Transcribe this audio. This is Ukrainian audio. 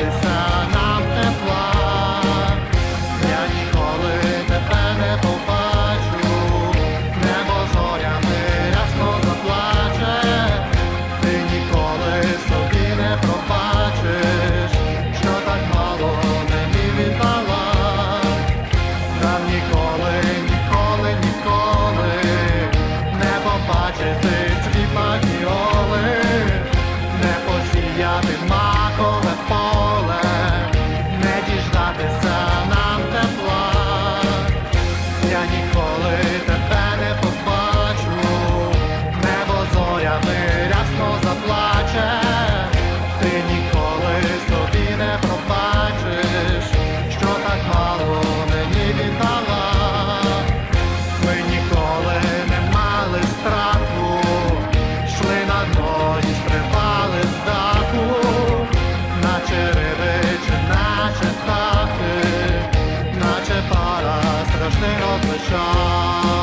inside. страшного плеча.